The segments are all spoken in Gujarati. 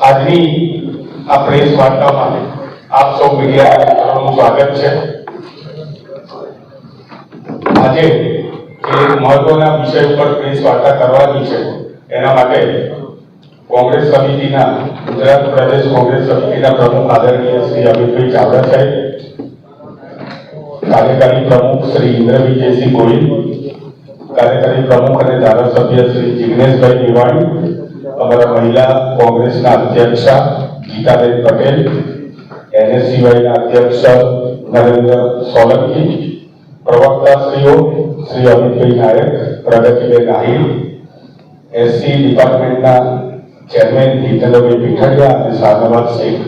આજની આ પ્રેસ વાર્તામાં આપ સૌ મીડિયા મિત્રોનું સ્વાગત છે આજે જે મહત્વના વિષય ઉપર પ્રેસ વાર્તા કરવાની છે. એના માટે કોંગ્રેસ સમિતિના, ગુજરાત પ્રદેશ કોંગ્રેસ સમિતિના પ્રમુખ આદરણીય શ્રી અમિતભાઈ ચાવડા સાહેબ કાર્યકારી પ્રમુખ શ્રી ઇન્દ્ર વિજયસિંહ ગોહિલ, કાર્યકારી પ્રમુખ અને ધારાસભ્ય શ્રી જિગ્નેશભાઈ મેવાણી અમારા મહિલા કોંગ્રેસના અધ્યક્ષ ગીતાબેન પટેલ, એનએસસીવાયના અધ્યક્ષ નરેન્દ્ર સોલંકી પ્રવક્તાશ્રીઓ, શ્રી અમિતભાઈ નાયક, પ્રગતિબેન આહિર એસસી ડિપાર્ટમેન્ટના ચેરમેન હિતેન્દ્રભાઈ પીઠડિયા અને શાહનવાજ શેખ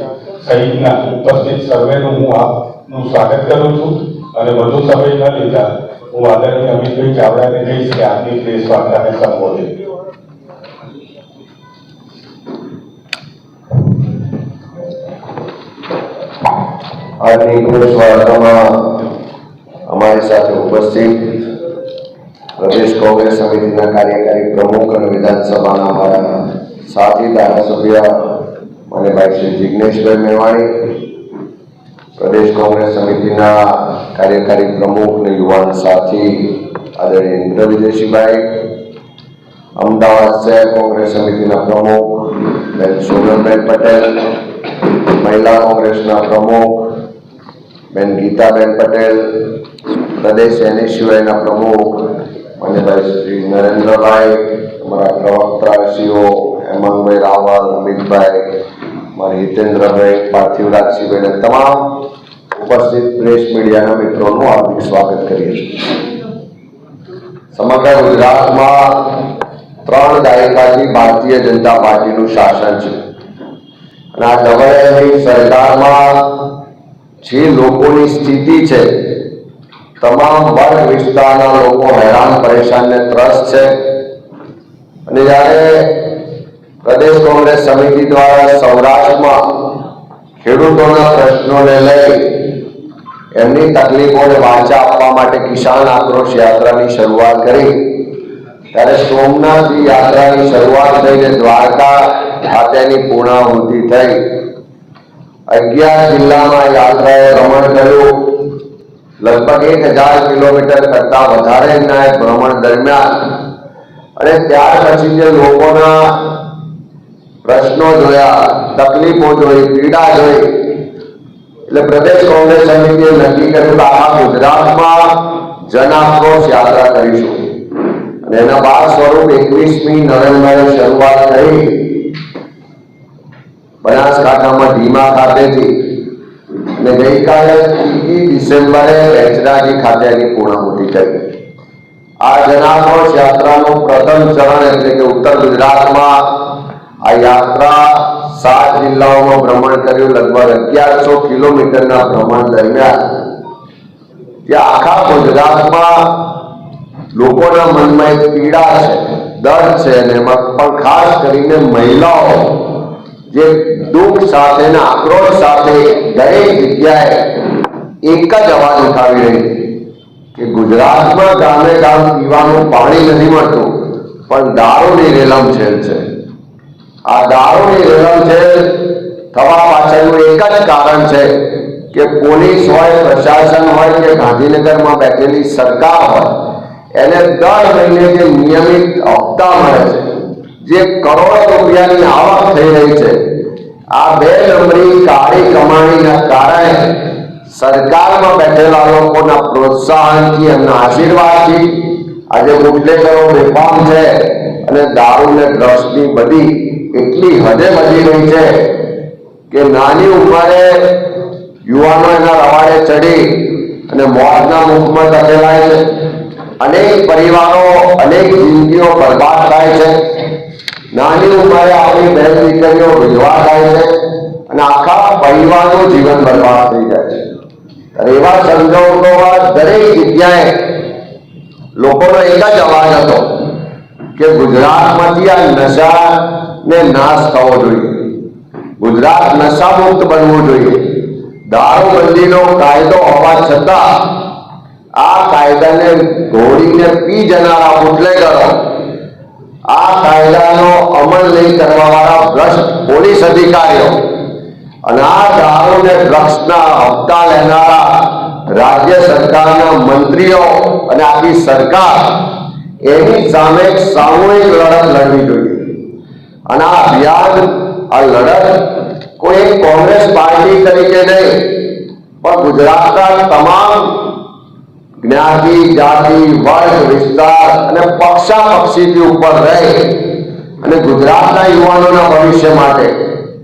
સહિતના ઉપસ્થિત સર્વેનું હું આપનું સ્વાગત કરું છું અને વધુ સમય ન લીધા હું આદરણીય અમિતભાઈ ચાવડાને કહીશ કે આજની પ્રેસ વાર્તાને સંબોધે. આજની પ્રેસ વાર્તામાં અમારી સાથે ઉપસ્થિત પ્રદેશ કોંગ્રેસ સમિતિના કાર્યકારી પ્રમુખ અને વિધાનસભાના અમારા સાથી, ધારાસભ્ય માનીભાઈ શ્રી જિજ્ઞેશભાઈ મેવાણી, પ્રદેશ કોંગ્રેસ સમિતિના કાર્યકારી પ્રમુખ અને યુવાન સાથી આદરણીય ઇન્દ્ર વિજયસિંહભાઈ અમદાવાદ શહેર કોંગ્રેસ સમિતિના પ્રમુખ, બેન સોનલબેન પટેલ, મહિલા કોંગ્રેસના પ્રમુખ બેન ગીતાબેન પટેલ, પ્રદેશ એનએસયુઆઈના પ્રમુખ માન્યભાઈ શ્રી નરેન્દ્રભાઈ, અમારા પ્રવક્તાશ્રીઓ હેમંતભાઈ રાવલ, અમિતભાઈ મારા હિતેન્દ્રભાઈ, પાર્થિવરાજસિંહભાઈ અને તમામ ઉપસ્થિત પ્રેસ મીડિયાના મિત્રોનું હાર્દિક સ્વાગત કરીએ છીએ. સમગ્ર ગુજરાતમાં ત્રણ દાયકાથી ભારતીય જનતા પાર્ટીનું શાસન છે. અને આ ડબલ સરકારમાં જે લોકોની સ્થિતિ છે, તમામ વર્ગ વિસ્તારના લોકો હેરાન, પરેશાન ને ત્રસ્ત છે. અને જ્યારે પ્રદેશ કોંગ્રેસ સમિતિ દ્વારા સૌરાષ્ટ્રમાં ખેડૂતોના પ્રશ્નોને લઈ એમની તકલીફોને વાચા આપવા માટે કિસાન આક્રોશ યાત્રાની શરૂઆત કરી, ત્યારે સોમનાથ યાત્રાની શરૂઆત થઈને દ્વારકા ખાતેની પૂર્ણાહુતિ થઈ. અગિયાર જિલ્લામાં યાત્રાએ ભ્રમણ કર્યું લગભગ એક હજાર કિલોમીટર કરતા વધારેના એ ભ્રમણ દરમિયાન. અને ત્યાર પછી જે લોકોના પ્રશ્નો જોયા, તકલીફો જોઈ, પીડા જોઈ, એટલે પ્રદેશ કોંગ્રેસ સમિતિએ નક્કી કર્યું આખા ગુજરાતમાં જન આક્રોશ યાત્રા કરીશું. અને એના બાદ સ્વરૂપ એકવીસમી નવેમ્બરે શરૂઆત થઈ. બનાસકાંઠામાં ધીમા ખાતેથી ને ગઈકાલે ત્રીજી ડિસેમ્બરે વેચરાજી ખાતે એની પૂર્ણાહુતિ કરી આ જનાક્રોશ યાત્રાનું પ્રથમ ચરણ એટલે કે ઉત્તર ગુજરાતમાં આ યાત્રા સાત જિલ્લાઓમાં ભ્રમણ કર્યું, લગભગ અગિયારસો કિલોમીટરના ભ્રમણ દરમિયાન. ત્યાં આખા ગુજરાતમાં લોકોના મનમાં એક પીડા છે, દર્દ છે અને એમાં પણ ખાસ કરીને મહિલાઓ જે દુઃખ સાથે અને આક્રોશ સાથે દરેક જગ્યાએ એક જ અવાજ ઉઠાવી રહી કે ગુજરાતમાં ગામે ગામ પીવાનું પાણી નથી મળતું, પણ દારૂની રેલમછેલ છે આ દારૂની રેલમછેલ થવા પાછળનું એક જ કારણ છે કે પોલીસ હોય, પ્રશાસન હોય કે ગાંધીનગરમાં બેઠેલી સરકાર હોય, એને દર મહિને જે નિયમિત હપ્તા મળે છે જે કરોડો રૂપિયાની આવક થઈ રહી છે, આ બે નંબરી કાળી કમાણીના કારણે સરકારમાં બેઠેલા લોકોના પ્રોત્સાહનથી એમના આશીર્વાદથી આજે બુટલેગરો બેફામ છે અને દારૂ ને ડ્રગ્સની બધી એટલી હદે વધી રહી છે કે નાની ઉંમરે યુવાનો એના રવાડે ચડી અને મોતના મુખમાં ધકેલાય છે. અનેક પરિવારો, અનેક જિંદગીઓ બરબાદ થાય છે. નાની ઉંમરે આવી બહેન દીકરીઓ વિધવા થાય છે અને આખા પરિવારનું જીવન બરબાદ થઈ જાય છે. એવા સંજોગોમાં દરેક જગ્યાએ લોકોનો એક જ અવાજ હતો કે ગુજરાતમાંથી આ નશાને નાશ થવો જોઈએ. ગુજરાત નશામુક્ત બનવું જોઈએ. દારૂબંધીનો કાયદો હોવા છતાં આ કાયદાને ઘોડીને પી જનારા બુટલેગરો આ કાયદાનો અમલ નહીં કરવા વાળા ભ્રષ્ટ પોલીસ અધિકારીઓ અને આ દારૂ ને ડ્રગ્સના હપ્તા લેનારા રાજ્ય સરકારના મંત્રીઓ અને આખી સરકાર એની સામે સામૂહિક લડત લડવી જોઈએ. અને આ અભિયાન, આ લડત કોઈ કોંગ્રેસ પાર્ટી તરીકે નહીં, પણ ગુજરાતના તમામ જ્ઞાતિ, જાતિ, વર્ગ, વિસ્તાર અને પક્ષા પક્ષીથી ઉપર રહી અને ગુજરાતના યુવાનોના ભવિષ્ય માટે,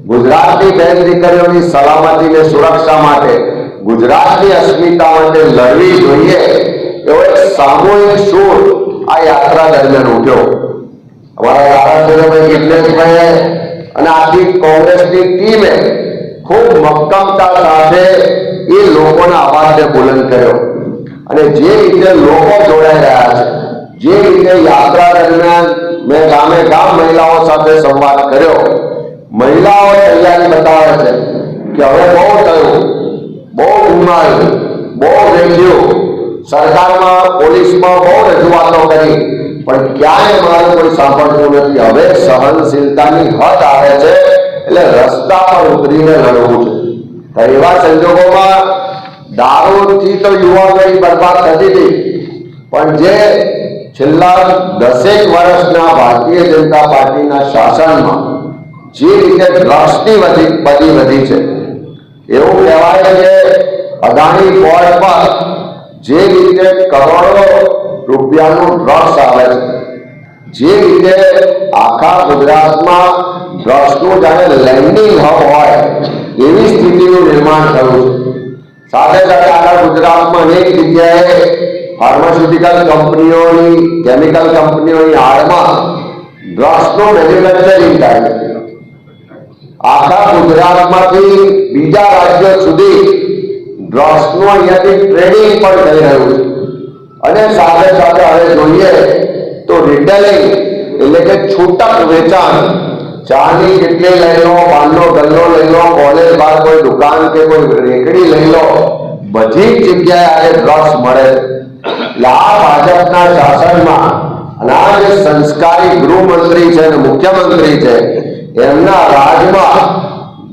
ગુજરાતની બેન દીકરીઓની સલામતી અને સુરક્ષા માટે, ગુજરાતની અસ્મિતા માટે લડવી જોઈએ એવો એક સામૂહિક સૂર આ યાત્રા દરમિયાન ઉઠ્યો. અમારા ધારાસભ્યભાઈ જિગ્નેશભાઈએ અને આખી કોંગ્રેસની ટીમે ખૂબ મક્કમતા સાથે એ લોકોના અવાજને બુલંદ કર્યો. અને જે રીતે લોકો જોડાઈ રહ્યા છે, જે રીતે યાત્રા દરમિયાન મેં ગામે ગામ મહિલાઓ સાથે સંવાદ કર્યો મહિલાઓ તૈયારી બતાવે છે કે હવે બહુ થયું, બહુ ગુમાયું બહુ વેચ્યું સરકારમાં, પોલીસમાં બહુ રજૂઆતો કરી, પણ ક્યાંય મારું કોઈ સાંભળતું નથી. હવે સહનશીલતાની હદ આવે છે, એટલે રસ્તા પર ઉતરીને લડવું છે. તો એવા સંજોગોમાં દારૂથી તો યુવાનોની બરબાદ થતી હતી. પણ જે છેલ્લા દસેક વર્ષના ભારતીય જનતા પાર્ટીના શાસનમાં જે રીતે દ્રષ્ટિ વધી બધી વધી છે, એવું કહેવાય કે અદાણી પોર્ટ પર જે રીતે કરોડો રૂપિયાનું ડ્રગ્સ આવે છે, જે રીતે આખા ગુજરાતમાં ડ્રગ્સનું જાણે લેન્ડિંગ હબ હોય, એવી સ્થિતિનું નિર્માણ થયું છે. સાથે સાથે આખા ગુજરાતમાં અનેક જગ્યાએ ફાર્માસ્યુટિકલ કંપનીઓની કેમિકલ કંપનીઓની આડમાં ડ્રગ્સનું મેન્યુફેક્ચરિંગ થાય છે. આખા ગુજરાતમાંથી બીજા રાજ્યો સુધી ડ્રગ્સનું અહીંયાથી ટ્રેડિંગ પણ થઈ રહ્યું છે. અને સાથે સાથે હવે જોઈએ તો રિટેલિંગ એટલે કે છૂટક વેચાણ ચાની કેટલી લઈ લો, પાનનો ગલ્લો લઈ લો કોલેજ બહાર કોઈ દુકાન કે કોઈ રેકડી લઈ લો, બધી જગ્યાએ આજે ડ્રગ્સ મળે એટલે આ ભાજપના શાસનમાં અને આ જે સંસ્કારી ગૃહમંત્રી છે અને મુખ્યમંત્રી છે, એમના રાજમાં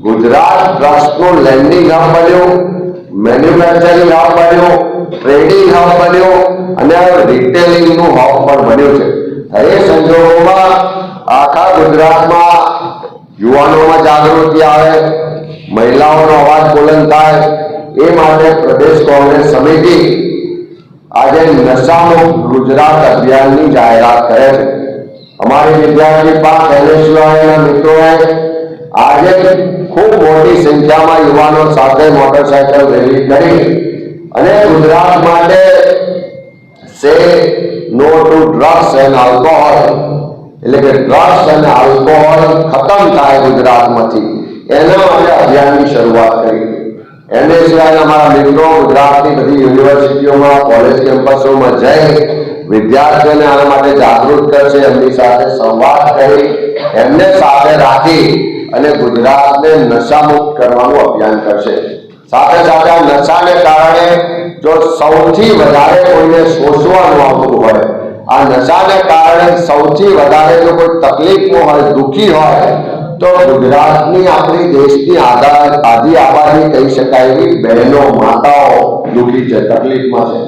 ગુજરાત ટ્રસ્ટનું લેન્ડિંગ હબ બન્યું મેન્યુફેક્ચરિંગ હબ બન્યું ટ્રેડિંગ હબ બન્યું, અને રિટેલિંગનું હબ પણ બન્યું છે. એ સંજોગોમાં આખા ગુજરાતમાં યુવાનોમાં જાગૃતિ આવે, મહિલાઓનો અવાજ બુલંદ થાય, એ માટે પ્રદેશ કોંગ્રેસ સમિતિ આજે નશાનું ગુજરાત અભિયાનની જાહેરાત કરે છે. અમારી વિદ્યાર્થી પાંચ એનએસયુઆઈના મિત્રોએ આજે ખૂબ મોટી સંખ્યામાં યુવાનો સાથે મોટરસાયકલ રેલી કરી અને ગુજરાત માટે say no to drugs and alcohol એટલે કે ડ્રગ્સ અને આલ્કોહોલ ખતમ થાય ગુજરાતમાંથી. એના અમે અભિયાનની શરૂઆત કરી. એને સિવાય અમારા મિત્રો ગુજરાતની બધી યુનિવર્સિટીઓમાં, કોલેજ કેમ્પસોમાં જઈ વિદ્યાર્થીઓને આના માટે જાગૃત કરશે, એમની સાથે સંવાદ કરી, એમને સાથે રાખી અને ગુજરાતને નશામુક્ત કરવાનું અભિયાન કરશે. સાથે સાથે નશાને કારણે જો સૌથી વધારે કોઈને શોષવાનું આવતું હોય આ નશાને કારણે સૌથી વધારે જો કોઈ તકલીફમાં હોય, દુઃખી હોય, તો ગુજરાતની આપણી દેશની આધાર આધી આબાદી કહી શકાય એવી બહેનો, માતાઓ દુઃખી છે, તકલીફમાં છે.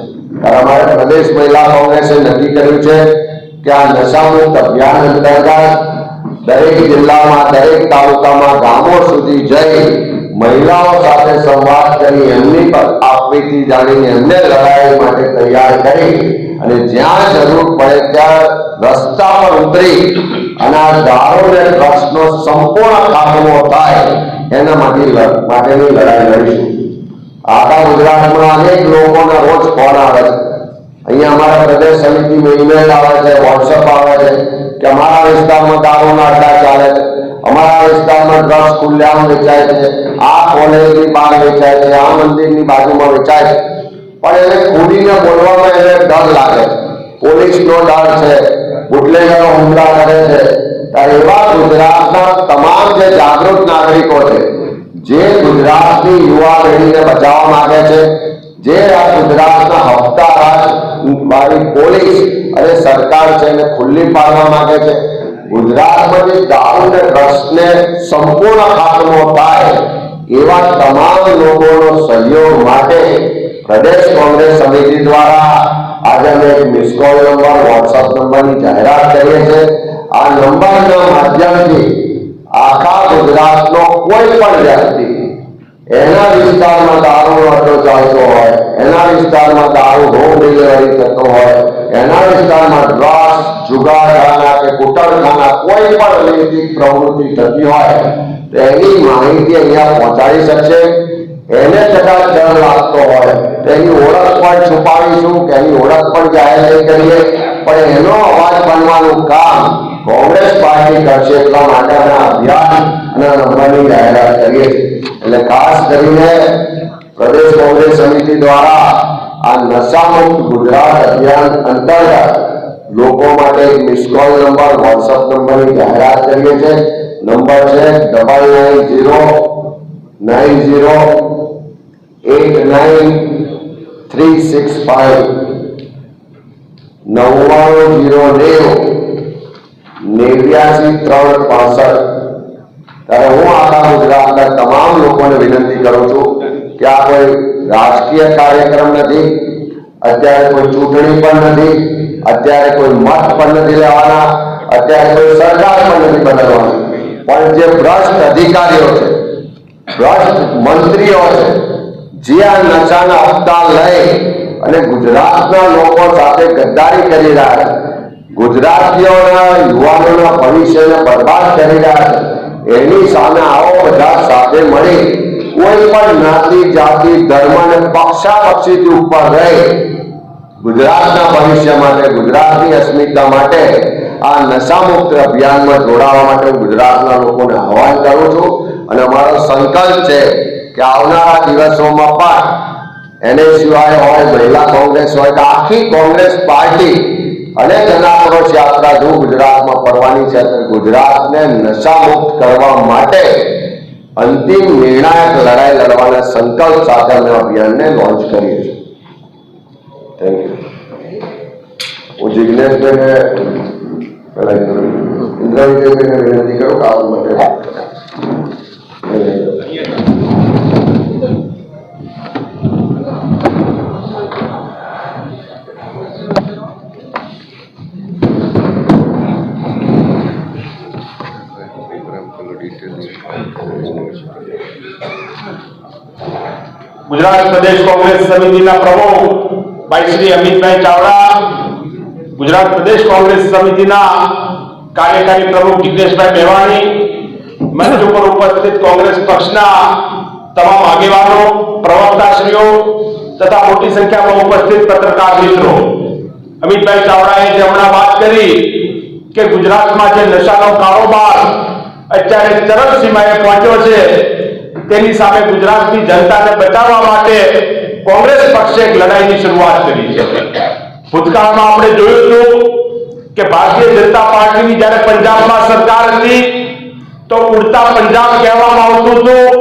અમારે પ્રદેશ મહિલા કોંગ્રેસે નક્કી કર્યું છે કે આ નશામુક્ત અભિયાન અંતર્ગત દરેક જિલ્લામાં, દરેક તાલુકામાં ગામો સુધી જઈ મહિલાઓ સાથે સંવાદ કરી એમની પર આપવીથી જાણીને એમને લડાઈ માટે તૈયાર કરી અને જ્યાં જરૂર પડે ત્યાં રસ્તા પર ઉતરી અને આ દારૂ અને ડ્રગ્સનો સંપૂર્ણ ખાતમો થાય એના માટે માટેની લડાઈ લડીશું. આખા ગુજરાતમાં અનેક લોકોને રોજ ફોન આવે છે. અહીંયા અમારા પ્રદેશ સમિતિમાં ઈમેલ આવે છે વોટ્સઅપ આવે છે કે અમારા વિસ્તારમાં દારૂના અડ્ડા ચાલે છે. અમારા વિસ્તારમાં ડ્રગ્સ ખુલ્લામાં વેચાય છે. આ કોલેજની બહાર વેચાય છે, આ મંદિરની બાજુમાં વેચાય છે. પણ એને ખોલીને બોલવામાં એને ડર લાગે. પોલીસનો ડર છે, બુટલેગરો હુમલા કરે છે. એવા ગુજરાતના તમામ જે જાગૃત નાગરિકો છે, જે ગુજરાતની યુવા પેઢીને બચાવવા માંગે છે, જે આ ગુજરાતના હપ્તા વાળી પોલીસ અને સરકાર છે એને ખુલ્લી પાડવા માંગે છે. ગુજરાતમાંથી દારૂ ને ડ્રગ્સને સંપૂર્ણ ખાતમો થાય એવા તમામ લોકોનો સહયોગ માટે પ્રદેશ કોંગ્રેસ સમિતિ દ્વારા આજે અમે એક મિસ કોલ નંબર વોટ્સઅપ નંબરની જાહેરાત કરીએ છીએ. આ નંબરના માધ્યમથી આખા ગુજરાતનો કોઈ પણ વ્યક્તિ એના વિસ્તારમાં દારૂનો અડ્ડો ચાલતો હોય, એના વિસ્તારમાં દારૂ હોમ ડિલિવરી થતો હોય, એના વિસ્તારમાં ડ્રગ્સ જુગારખાના કે કુટરખાના કોઈ પણ અનૈતિક પ્રવૃત્તિ થતી હોય, તો એની માહિતી અહીંયા પહોંચાડી શકશે. એને કદાચ ડર લાગતો હોય. તેની ઓળખ પણ છુપાવીશું એની ઓળખ પણ જાહેર કરીએ. પણ એનો અવાજ બનવાનું કામ કોંગ્રેસ પાર્ટી કરશે એટલા માટે અમે અભિયાન અને નંબરની જાહેરાત કરીએ. એટલે ખાસ કરીને પ્રદેશ કોંગ્રેસ સમિતિ દ્વારા આ નશામુક્ત ગુજરાત અભિયાન અંતર્ગત લોકો માટે એક મિસ કોલ નંબર વોટ્સઅપ નંબરની જાહેરાત કરીએ છીએ. નંબર છે double nine zero nine zero eight nine three six five નવ્વાણું ઝીરો નેવું નેવ્યાસી ત્રણ પાસઠ. ત્યારે હું આખા ગુજરાતના તમામ લોકોને વિનંતી કરું છું કે આ કોઈ રાજકીય કાર્યક્રમ નથી, અત્યારે કોઈ ચૂંટણી પણ નથી, અત્યારે કોઈ મત પણ નથી લેવાના, અત્યારે કોઈ સરકાર પણ નથી બનાવવાની. પણ જે ભ્રષ્ટ અધિકારીઓ છે ભ્રષ્ટ મંત્રીઓ જે આ નશાના હપ્તા લઈ અને ગુજરાતના લોકો સાથે ગદ્દારી કરી રહ્યા છે. ગુજરાતીઓના યુવાનોના ભવિષ્યને બરબાદ કરી રહ્યા એની સામે આવો બધા સાથે મળી કોઈ પણ જ્ઞાતિ જાતિ, ધર્મ અને ઉપર રહી ગુજરાતના ભવિષ્ય માટે, ગુજરાતની અસ્મિતા માટે આ નશામુક્ત અભિયાનમાં જોડાવા માટે ગુજરાતના લોકોને આહવાન કરું છું અને અમારો સંકલ્પ છે કે આવનારા દિવસોમાં પણ એનએસયુઆઈ હોય, મહિલા કોંગ્રેસ હોય, કે આખી કોંગ્રેસ પાર્ટી અને જનાક્રોશ યાત્રા જો ગુજરાતમાં ફરવાની છે. તો ગુજરાતને નશામુક્ત કરવા માટે અંતિમ નિર્ણાયક લડાઈ લડવાના સંકલ્પ સાથે અમે અભિયાનને લોન્ચ કરીએ છીએ. થેન્ક યુ હું જિજ્ઞેશભાઈને ગુજરાત પ્રદેશ કોંગ્રેસ સમિતિના પ્રમુખ ભાઈ શ્રી અમિતભાઈ ચાવડા ગુજરાત પ્રદેશ કોંગ્રેસ સમિતિના કાર્યકારી પ્રમુખ જિગ્નેશભાઈ મેવાણી, મંચ ઉપર ઉપસ્થિત કોંગ્રેસ પક્ષના તમામ આગેવાનો, પ્રવક્તાશ્રીઓ તથા મોટી સંખ્યામાં ઉપસ્થિત પત્રકાર મિત્રો. અમિતભાઈ ચાવડાએ જે હમણાં વાત કરી કે ગુજરાતમાં જે નશાનો કારોબાર અત્યારે ચરમ સીમાએ પહોંચ્યો છે, તેની સામે ગુજરાતની જનતાને બચાવવા માટે કોંગ્રેસ પક્ષે એક લડાઈની શરૂઆત કરી છે. ભૂતકાળમાં આપણે જોયું હતું કે ભારતીય જનતા પાર્ટીની જ્યારે પંજાબમાં સરકાર હતી, તો ઉડતા પંજાબ કહેવામાં આવતું હતું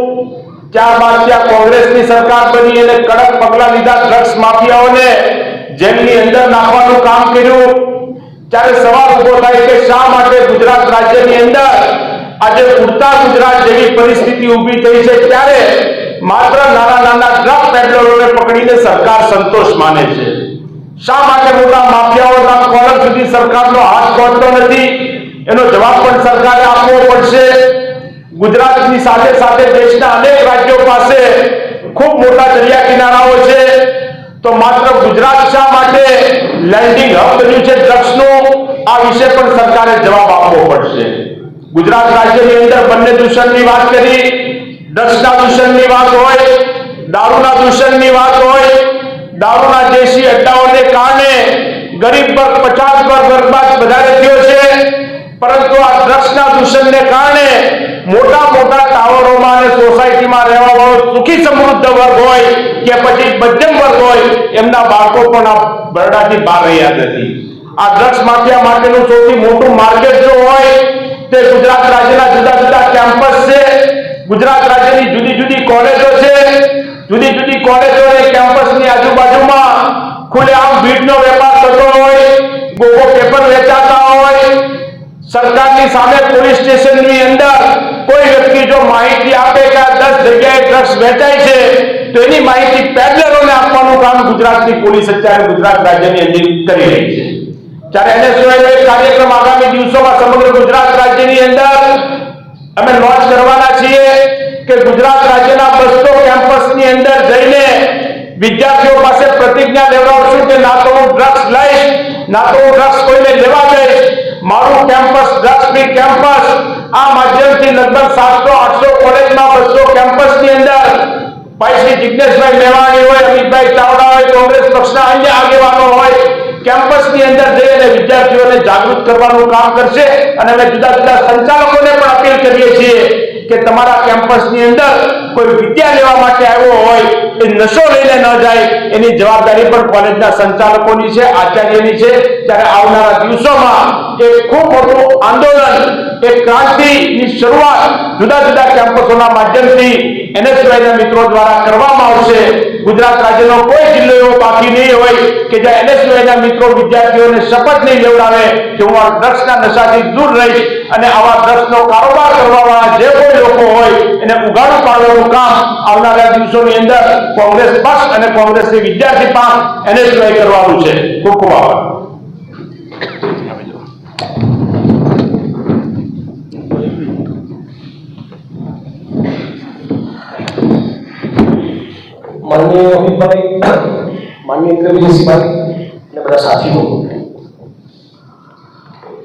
ત્યારબાદ ત્યાં કોંગ્રેસની સરકાર બની અને કડક પગલા લીધા ડ્રગ્સ માફિયાઓને જેલની અંદર નાખવાનું કામ કર્યું. ત્યારે સવાલ ઊભો થાય કે શા માટે ગુજરાત રાજ્યની અંદર આજે ઉડતા ગુજરાત જેવી પરિસ્થિતિ ઊભી થઈ છે, ત્યારે માત્ર નાના નાના ડ્રગ પેડલરોને પકડીને સરકાર સંતોષ માને છે. શા માટે મોટા માફિયાઓના કોલર સુધી સરકારનો હાથ પહોંચતો નથી? એનો જવાબ પણ સરકારે આપવો પડશે. ગુજરાતની સાથે સાથે દેશના અનેક રાજ્યો પાસે ખૂબ મોટા દરિયા કિનારાઓ છે. તો માત્ર ગુજરાત શા માટે લેન્ડિંગ હબ બન્યું છે ડ્રગ્સનો આ વિશે પણ સરકારે જવાબ આપવો પડશે. ગુજરાત રાજ્યની અંદર બંને દૂષણની વાત કરી. ડ્રગ્સના દૂષણની વાત હોય, દારૂના દૂષણની વાત હોય દારૂના દેશી અડ્ડાઓને કારણે ગરીબ વર્ગ, પચાસ વર્ગ વર્ગમાં વધારે થયો છે. પરંતુ આ ડ્રગ્સના દૂષણને કારણે મોટા મોટા ટાવરોમાં અને સોસાયટીમાં રહેવા વાળો સુખી સમૃદ્ધ વર્ગ હોય કે પછી મધ્યમ વર્ગ હોય, એમના બાળકો પણ આ બરડાથી બહાર રહ્યા નથી. આ ડ્રગ્સ માફિયા માટેનું સૌથી મોટું માર્કેટ જો હોય, તે ગુજરાત રાજ્યના જુદા જુદા કેમ્પસ છે. ગુજરાત રાજ્યની જુદી જુદી કોલેજો છે. જુદી જુદી કોલેજો અને કેમ્પસની આજુબાજુમાં ખુલ્લેઆમ ભીડનો વેપાર થતો હોય, ગોગો પેપર વેચાતા હોય, સરકારની સામે પોલીસ સ્ટેશનની અંદર કોઈ વ્યક્તિ જો માહિતી આપે કે આ દસ જગ્યાએ ડ્રગ્સ વેચાય છે, તો એની માહિતી પેડલરોને આપવાનું કામ ગુજરાતની પોલીસ અત્યારે ગુજરાત રાજ્યની અંદર કરી રહી છે. ત્યારે એને સિવાયનો એક કાર્યક્રમ આગામી દિવસોમાં સમગ્ર ગુજરાત રાજ્યની અંદર અમે લોન્ચ કરવાના છીએ કે ગુજરાત રાજ્યના બસો કેમ્પસની અંદર જઈને વિદ્યાર્થીઓ પાસે પ્રતિજ્ઞા લેવડાવશું કે ના તો હું ડ્રગ્સ લઈશ, ના તો હું ડ્રગ્સ કોઈને લેવા દઈશ. મારું કેમ્પસ ડ્રગ્સ ફ્રી કેમ્પસ આ માધ્યમથી લગભગ સાતસો, આઠસો કોલેજમાં, બસો કેમ્પસની અંદર. શ્રી જિજ્ઞેશભાઈ મેવાણી હોય, અમિતભાઈ ચાવડા હોય, કોંગ્રેસ પક્ષના અન્ય આગેવાનો હોય, કેમ્પસની અંદર જઈ અને વિદ્યાર્થીઓને જાગૃત કરવાનું કામ કરશે અને અમે જુદા જુદા સંચાલકોને પણ અપીલ કરીએ છીએ. કે તમારા કેમ્પસની અંદર કોઈ વિદ્યા લેવા માટે આવ્યો હોય, એ નશો લઈને ન જાય, એની જવાબદારી પણ કોલેજના સંચાલકોની છે, આચાર્યની છે. ત્યારે આવનારા દિવસોમાં એક ખૂબ મોટું આંદોલન એક ક્રાંતિની શરૂઆત જુદા જુદા કેમ્પસોના માધ્યમથી એનએસવાયના મિત્રો દ્વારા કરવામાં આવશે. ગુજરાત રાજ્યનો કોઈ જિલ્લો એવો બાકી નહીં હોય કે જ્યાં એનએસવાયના મિત્રો વિદ્યાર્થીઓને શપથ નહીં લેવડાવે, કે હું આ ડ્રગ્સના નશાથી દૂર રહીશ અને આવા ડ્રગ્સનો કારોબાર કરવાવાળા જે કોઈ લોકો હોય, એને ઉગાડું પાડવાનું કામ આવનારા દિવસોની અંદર કોંગ્રેસ પક્ષ અને કોંગ્રેસની વિદ્યાર્થી પાંખ સિવાય કરવાનું છે. ખૂબ ખૂબ આભાર. માનનીય અમિતભાઈ, માનનીય ઇન્દ્રવિજયસિંહભાઈ અને બધા સાથીઓ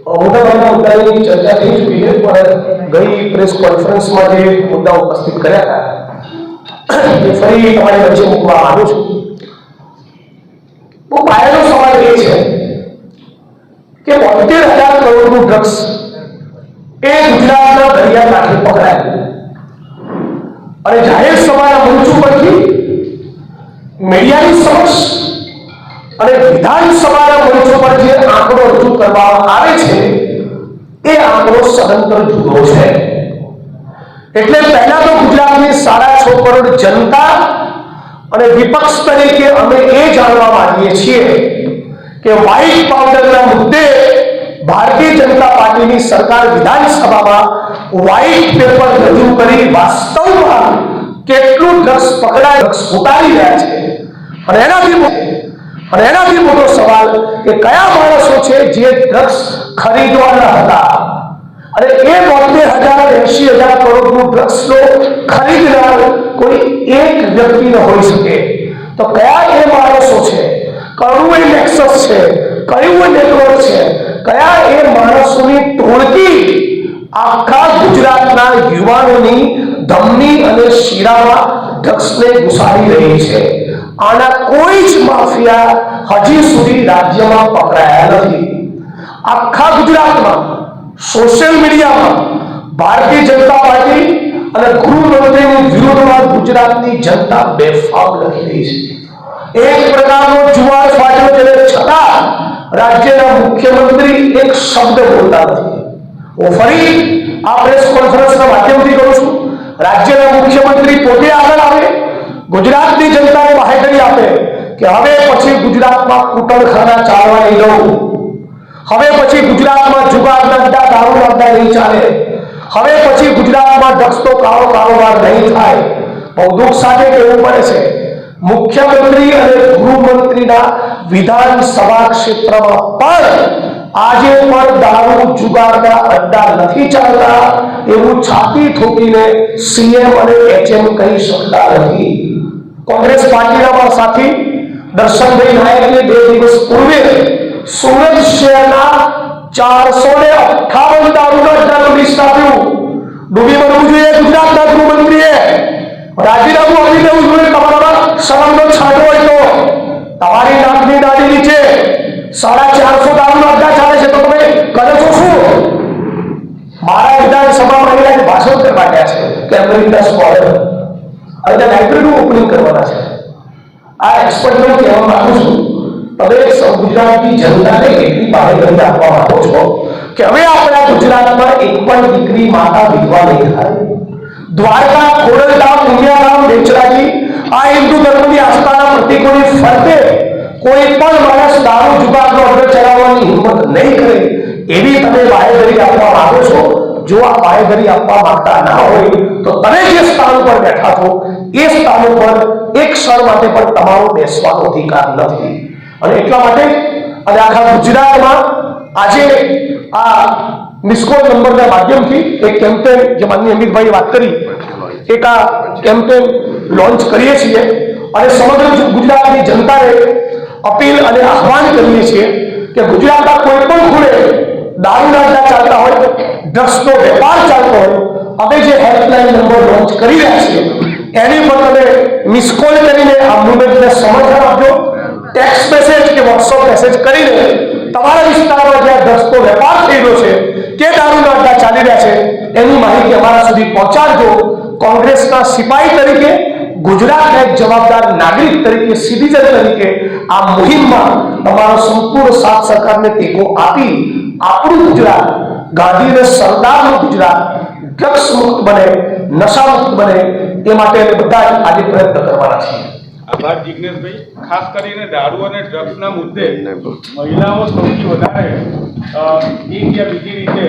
મોટાભાગના મુદ્દાની ચર્ચા થઈ ચૂકી છે, પણ ગઈ પ્રેસ કોન્ફરન્સમાં જે મુદ્દા ઉપસ્થિત કર્યા હતા, એ ફરી તમારી વચ્ચે મૂકવા માંગુ છું. બહુ પાયાનો સવાલ એ છે કે બોતેર હજાર કરોડનું ડ્રગ્સ એ ગુજરાતના દરિયા કાંઠે પકડાય. અને જાહેર સભાના મંચ ઉપરથી મીડિયાની સમક્ષ અને વિધાનસભાના મંચ પર જે આંકડો રજૂ કરવામાં આવે છે, એ આંકડો સદંતર જુદો છે. એટલે પહેલા તો ગુજરાતની સાડા છ કરોડ જનતા અને વિપક્ષ તરીકે અમે એ જાણવા માંગીએ છીએ કે વ્હાઇટ પાવડરના મુદ્દે ભારતીય જનતા પાર્ટીની સરકાર વિધાનસભામાં વ્હાઇટ પેપર રજૂ કરી વાસ્તવમાં કેટલું ડ્રગ્સ પકડાય, ડ્રગ્સ ઉતારી રહ્યા છે. અને એનાથી અને એનાથી મોટો સવાલ કે કયા માણસો છે જે ડ્રગ્સ ખરીદવાના હતા? અને એ બોતેર હજાર એસી હજાર કરોડનું ડ્રગ્સનો ખરીદનાર કોઈ એક વ્યક્તિ ન હોઈ શકે. તો કયા એ માણસો છે? કયું એ નેક્સસ છે? કયું એ નેટવર્ક છે? કયા એ માણસોની ટોળકી આખા ગુજરાતના યુવાનોની ધમની અને શીરામાં ડ્રગ્સને ઘુસાડી રહી છે? આના કોઈ જ માફિયા હજી સુધી રાજ્યમાં પકડાયા નથી આખા ગુજરાતમાં સોશિયલ મીડિયામાં ભારતીય જનતા પાર્ટી અને ગૃહમંત્રીની વિરુદ્ધમાં ગુજરાતની જનતા બેફામ લખી રહી છે એક પ્રકારનો જુવાળ ફાટ્યો તેને છતાં રાજ્યના મુખ્યમંત્રી એક શબ્દ બોલતા નથી હું ફરી આ પ્રેસ કોન્ફરન્સના માધ્યમથી કહું છું, રાજ્યના મુખ્યમંત્રી પોતે આગળ આવે ગુજરાતની જનતાને બાહેધરી આપે કે હવે પછી ગુજરાતમાં કુટરખાના ચાલવા નહીં દઉં હવે પછી ગુજરાતમાં જુગારના અડ્ડા દારૂ અડ્ડા નહીં ચાલે. હવે પછી ગુજરાતમાં ડ્રગ્સનો કાળો કારોબાર નહીં થાય. બહુ દુઃખ સાથે કહેવું પડે છે. મુખ્યમંત્રી અને ગૃહમંત્રીના વિધાનસભા ક્ષેત્રમાં પણ આજે પણ દારૂ જુગારના અડ્ડા નથી ચાલતા એવું છાતી ઠોકીને સીએમ અને એચએમ કહી શકતા નથી. કોંગ્રેસ પાર્ટીના પણ સાથી, દર્શનભાઈ નાયકે બે દિવસ પૂર્વે સુરત શહેરના ચારસો ને અઠાવન દારૂના અડ્ડાનું લિસ્ટ આપ્યું. ડૂબી મરવું જોઈએ ગુજરાતના ગૃહમંત્રીએ રાજીનામું આપી દેવું જોઈએ તમારામાં શરમનો છાંટો હોય તો. તમારી નાકની દાદી નીચે સાડા ચારસો દારૂના અડ્ડા ચાલે છે તો તમે કરો છો? શું મારા વિધાનસભામાં ભાષણ કરવા ગયા છે. કે અમેરિકા સ્કોલર. હવે ત્યાં લાઇબ્રેરીનું ઓપનિંગ કરવાના છે. આ એક્સપર્ટને કહેવા માંગુ છું, તમે સૌ ગુજરાતની જનતાને એટલી બાહેધરી આપવા માંગો છો કે હવે આપણા ગુજરાતમાં એક પણ દીકરી માતા વિધવા નહીં થાય. દ્વારકા, ખોડલધામ દુનિયાધામ બેચરાજી આ હિન્દુ ધર્મની આસ્થાના પ્રતિકોની ફરતે કોઈ પણ માણસ દારૂ, જુગારનો અગ્ર ચલાવવાની હિંમત નહીં કરે, એવી તમે બાહેધરી આપવા માંગો છો. જો આ બાહેધરી આપવા માંગતા ના હોય, તો તમે જે સ્થાન ઉપર બેઠા છો, એ સ્થાન ઉપર એક ક્ષણ માટે પણ તમારો બેસવાનો અધિકાર નથી. અને એટલા માટે અને આખા ગુજરાતમાં આજે આ મિસકોલ નંબરના માધ્યમથી એક કેમ્પેન જે માનની અમિતભાઈએ વાત કરી, એક આ કેમ્પેન લોન્ચ કરીએ છીએ અને સમગ્ર ગુજરાતની જનતાએ અપીલ અને આહવાન કરીએ છીએ કે ગુજરાતના કોઈ પણ ખૂણે દારૂના અડ્ડા ચાલતા હોય ડ્રગ્સનો વેપાર ચાલતો હોય, અમે જે હેલ્પલાઇન નંબર લોન્ચ કરી રહ્યા છીએ, એની પર તમે મિસ કોલ કરીને આ મુવમેન્ટને સમર્થન આપજો ટેક્સ્ટ મેસેજ કે વોટ્સઅપ મેસેજ કરીને તમારા વિસ્તારમાં જ્યાં ડ્રગ્સનો વેપાર થઈ રહ્યો છે, કે દારૂના અડ્ડા ચાલી રહ્યા છે, એની માહિતી અમારા સુધી પહોંચાડજો. કોંગ્રેસના સિપાહી તરીકે ગુજરાતના એક જવાબદાર નાગરિક તરીકે સિટીઝન તરીકે આ મુહિમમાં તમારો સંપૂર્ણ સાથ સરકારને ટેકો આપી આપણું ગુજરાત ગાંધીને સરદારનું ગુજરાત ડ્રગ્સ મુક્ત બને નશા મુક્ત બને, એ માટે અમે બધા આજે પ્રયત્ન કરવાના છીએ. આભાર જિજ્ઞેશભાઈ ખાસ કરીને દારૂ અને ડ્રગ્સના મુદ્દે મહિલાઓ સૌથી વધારે એક યા બીજી રીતે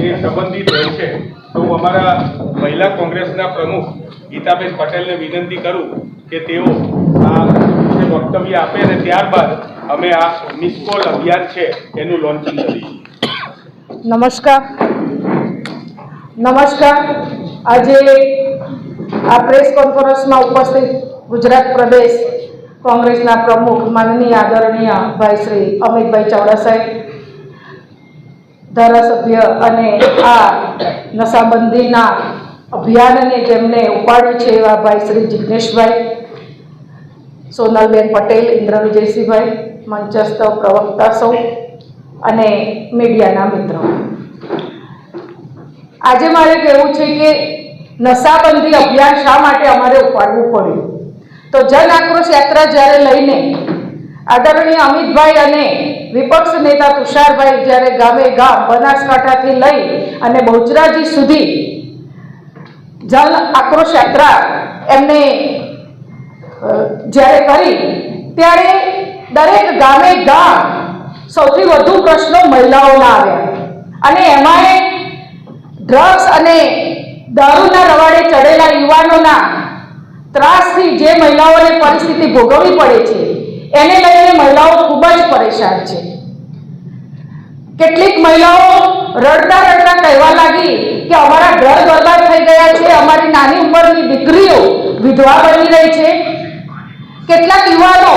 એ સંબંધિત રહે છે. તો હું અમારા મહિલા કોંગ્રેસના પ્રમુખ ગીતાબેન પટેલને વિનંતી કરું કે તેઓ આ વક્તવ્ય આપે અને ત્યારબાદ અમે આ મિસ કોલ અભિયાન છે એનું લોન્ચિંગ કરીશું. નમસ્કાર. નમસ્કાર. આજે આ પ્રેસ કોન્ફરન્સમાં ઉપસ્થિત ગુજરાત પ્રદેશ કોંગ્રેસના પ્રમુખ માનનીય આદરણીય ભાઈ શ્રી અમિતભાઈ ચૌડાસાહેબ ધારાસભ્ય અને આ નશાબંધીના અભિયાનને જેમને ઉપાડ્યું છે એવા ભાઈ શ્રી જિજ્ઞેશભાઈ સોનલબેન પટેલ, ઇન્દ્રવિજયસિંહભાઈ, મંચસ્થ પ્રવક્તા સૌ અને મીડિયાના મિત્રો. આજે મારે કહેવું છે કે નશાબંધી અભિયાન શા માટે અમારે ઉપાડવું પડ્યું? તો જન આક્રોશ યાત્રા જ્યારે લઈને આદરણીય અમિતભાઈ અને વિપક્ષ નેતા તુષારભાઈ જ્યારે ગામે ગામ બનાસકાંઠાથી લઈ અને બહુચરાજી સુધી જન આક્રોશ યાત્રા એમને જ્યારે કરી, ત્યારે દરેક ગામે ગામ સૌથી વધુ પ્રશ્નો મહિલાઓના આવ્યા. અને એમાંય ડ્રગ્સ અને દારૂના રવાડે ચડેલા યુવાનોના ત્રાસથી જે મહિલાઓને પરિસ્થિતિ ભોગવવી પડે છે, એને લઈને મહિલાઓ ખૂબ જ પરેશાન છે. કેટલીક મહિલાઓ રડતા રડતા કહેવા લાગી કે અમારા ઘર બરબાદ થઈ ગયા છે, અમારી નાની ઉંમરની દીકરીઓ વિધવા બની રહી છે કેટલાક યુવાનો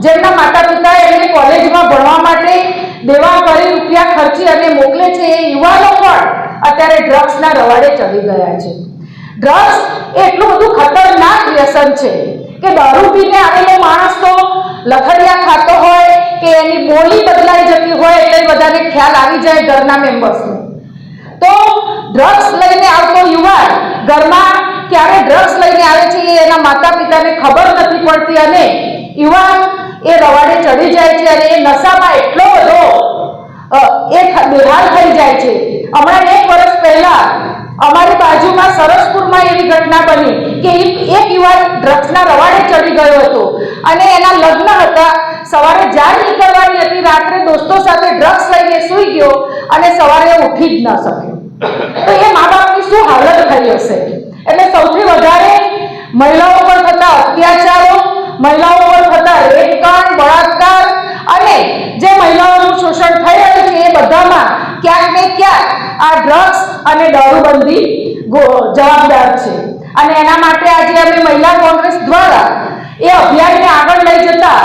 જેમના માતા પિતા એમને કોલેજમાં ભણવા માટે દેવા કરી રૂપિયા ખર્ચી અને મોકલે છે, એ યુવાનો પણ અત્યારે ડ્રગ્સના રવાડે ચડી ગયા છે. ડ્રગ્સ એટલું બધું ખતરનાક વ્યસન છે કે દારૂ પીને આવેલો માણસ તો લથડિયા ખાતો હોય કે એની બોલી બદલાઈ જતી હોય એટલે બધાને ખ્યાલ આવી જાય ઘરના મેમ્બર્સને તો ડ્રગ્સ લઈને આવતો યુવાન ઘરમાં ક્યારે ડ્રગ્સ લઈને આવે છે એ એના માતા પિતાને ખબર નથી પડતી અને યુવાન એ રવાડે ચડી જાય છે અને એ નશામાં એટલો બધો એ બેહાલ થઈ જાય છે. હમણાં એક વર્ષ પહેલા અમારી બાજુમાં સરસપુરમાં એવી ઘટના બની કે એક યુવાન ડ્રગ્સના રવાડે ચડી ગયો હતો અને એના લગ્ન હતા. સવારે જાન નીકળવાની હતી, રાત્રે દોસ્તો સાથે ડ્રગ્સ લઈને સૂઈ ગયો અને સવારે ઉઠી જ ન શક્યો. તો એ મા બાપની શું હાલત થઈ હશે? એટલે સૌથી વધારે મહિલાઓ પર થતા અત્યાચારો, મહિલાઓ પર થતા રેપકાંડ બળાત્કાર અને જે મહિલાઓનું શોષણ થઈ રહ્યું છે એ બધામાં ક્યાંક ને ક્યાંક આ ડ્રગ્સ અને દારૂબંધી જવાબદાર છે. અને એના માટે આજે અમે મહિલા કોંગ્રેસ દ્વારા એ અભિયાનને આગળ લઈ જતા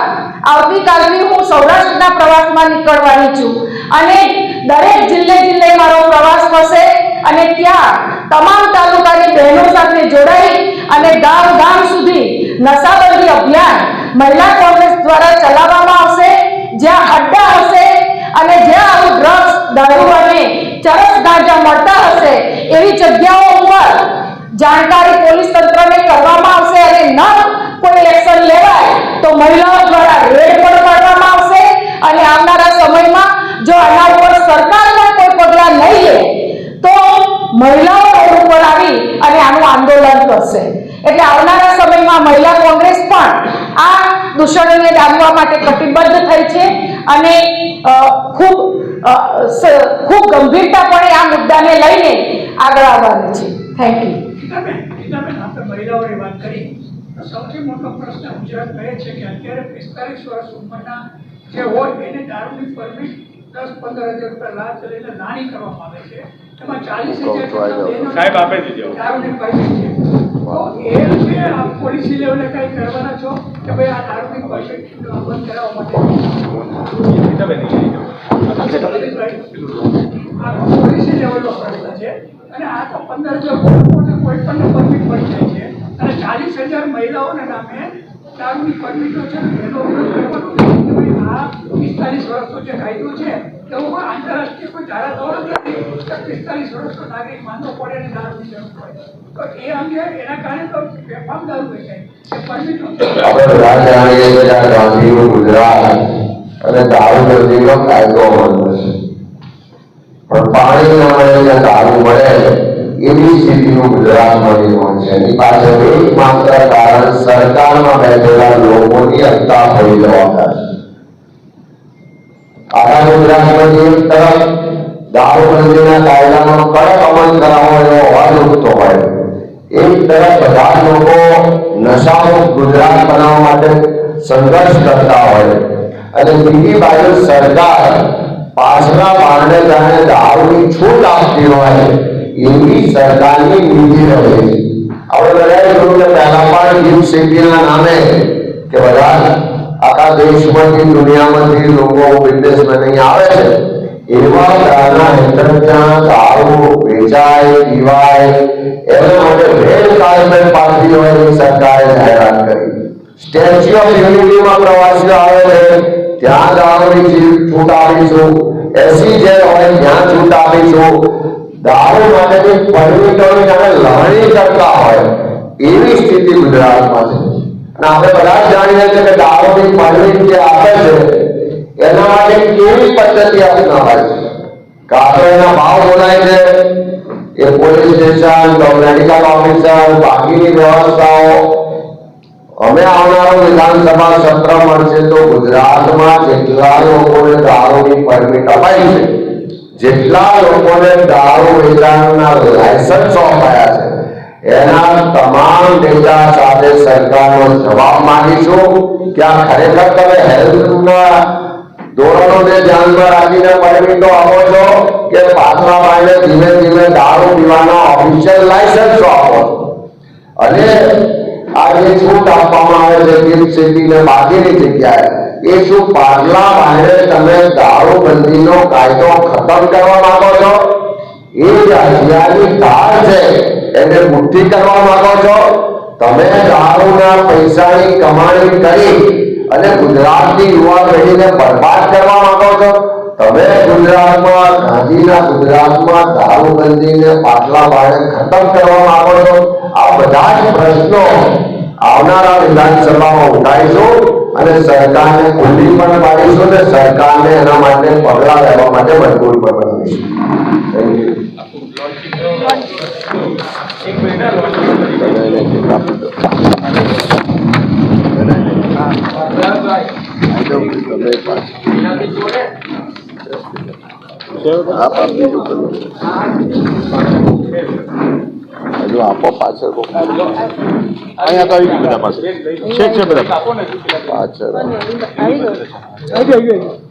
આવતીકાલથી હું સૌરાષ્ટ્રના પ્રવાસમાં નીકળવાની છું. અને દરેક જિલ્લે જિલ્લે મારો પ્રવાસ થશે અને ત્યાં તમામ તાલુકાની બહેનો સાથે જોડાઈ અને ગામ ગામ સુધી નશાબંધી અભિયાન મહિલા કોંગ્રેસ દ્વારા ચલાવવામાં આવશે, જ્યાં અડ્ડા હશે અને જ્યાં આવું ડ્રગ્સ દારૂ અને ચરસ ગાંજા મળતા હશે, એવી જગ્યાઓ ઉપર જાણકારી પોલીસ તંત્રને કરવામાં આવશે અને ન કોઈ એક્શન લેવાય તો મહિલાઓ દ્વારા રેડ પણ પાડવામાં આવશે અને આવનારા સમયમાં જો આના ઉપર સરકારના કોઈ પગલાં નહીં લે, તો મહિલાઓ રોડ ઉપર આવી અને આનું કરશે એટલે આવનારા સમયમાં મહિલા કોંગ્રેસ પણ આ દૂષણોને ડામવા માટે કટિબદ્ધ થઈ છે અને ખૂબ ખૂબ ગંભીરતાપણે આ મુદ્દાને લઈને આગળ આવવાની છે. થેન્ક યુ ગીતાબેન ગીતાબેન આપણે મહિલાઓની વાત કરી. સૌથી મોટો પ્રશ્ન ગુજરાત કહે છે કે અત્યારે પિસ્તાલીસ વર્ષ ઉંમરના જે હોય એને દારૂની પરમિટ દસ પંદર હજાર રૂપિયા લાભ લઈને નાની કરવામાં આવે છે. એમાં ચાલીસ હજાર સાહેબ આપે દીધો. દારૂની પરમિટ છે. એ અંગે આ પોલિસી લેવલે કંઈ કરવાના છો? કે ભાઈ આ દારૂની પરમિટ બંધ કરાવવા માટે? પોલિસી લેવલનો પ્રશ્ન છે. અને આ તો પંદર હજાર કોઈ પણ પરમિટ બની જાય છે. અને ચાલીસ હજાર મહિલાઓના નામે દારૂ વેચાય. કે ગુજરાત અને દારૂબંધીનો કાયદો અમલમાં છે. પણ પાણી ન મળે દારૂ મળે એવી સ્થિતિનું ગુજરાતમાં નિર્માણ છે. એની પાછળ એકમાત્ર કારણ સરકારમાં બેઠેલા લોકોની અત્તા હોય જવાબદાર છે. એક તરફ એક બધા લોકો નશામુક્ત ગુજરાત બનાવવા માટે સંઘર્ષ કરતા હોય. અને બીજી બાજુ સરકાર પાછલા બારણે જાણે દારૂની છૂટ આપતી હોય. એવી સરકારની નીતિ રહે છે આપણે બધાએ જોયું કે પહેલા પણ ગિફ્ટ સિટીના નામે કે બધા આખા દેશમાંથી દુનિયામાંથી લોકો બિઝનેસમેન અહીં આવે છે એવા કારના હેઠળ ત્યાં દારૂ વેચાય પીવાય એના માટે રેડ કાર્પેટ પાડતી હોય એવી સરકારે જાહેરાત કરી સ્ટેચ્યુ ઓફ યુનિટીમાં પ્રવાસીઓ આવે છે ત્યાં દારૂની જી- છૂટ આપીશું એસી જે હોય ત્યાં છૂટ આપીશું દારૂ માટેની પરમિટોની તમે લણણી કરતા હોય, એવી સ્થિતિ ગુજરાતમાં છે. અને આપણે બધા જ જાણીએ છીએ કે દારૂની પરમિટ જે આપે છે, એના માટે કેવી પદ્ધતિ અપનાવાય છે? કાં તો એના ભાવ બોલાય છે, એ પોલીસ સ્ટેશન, તો મેડિકલ ઓફિસર, બાકીની વ્યવસ્થાઓ. અમે આવનારો વિધાનસભા સત્ર મળશે તો ગુજરાતમાં જેટલા લોકોને દારૂની પરમિટ અપાઈ છે જેટલા લોકોને દારૂ વેચાણના લાયસન્સ અપાયા છે, એના તમામ ડેટા સાથે સરકારનો જવાબ માંગીશું કે આ ખરેખર તમે હેલ્થના ધોરણોને ધ્યાનમાં રાખીને પરમિટો આપો છો કે પાછલા ભાઈને ધીમે ધીમે દારૂ પીવાના ઓફિશિયલ લાયસન્સો આપો છો? અને આ જે છૂટ આપવામાં આવે છે, ગિફ્ટ સિટીને બાકીની જગ્યાએ. એ શું પાછલા બાહેરે તમે દારૂબંધીનો કાયદો ખતમ કરવા માંગો છો? એ જે હથિયારની ધાર છે, એને મુઠ્ઠી કરવા માંગો છો? તમે દારૂના પૈસાની કમાણી કરી અને ગુજરાતની યુવા પેઢીને બરબાદ કરવા માંગો છો? તમે ગુજરાતમાં, ગાંધીના ગુજરાતમાં દારૂબંધીને પાછલા બાળે ખતમ કરવા માંગો છો? આ બધા જ પ્રશ્નો આવનારા વિધાનસભામાં ઉઠાવીશું. અને સરકારને ખુલ્લી પણ પાડીશું ને સરકારને એના માટે પગલાં લેવા માટે મજબૂર પણ બનાવીશું થેન્ક યુ હજુ આપો પાછળ અહીંયા તો આવી બધા પાસે. છે છે બધા. પાછળ. આવી યુ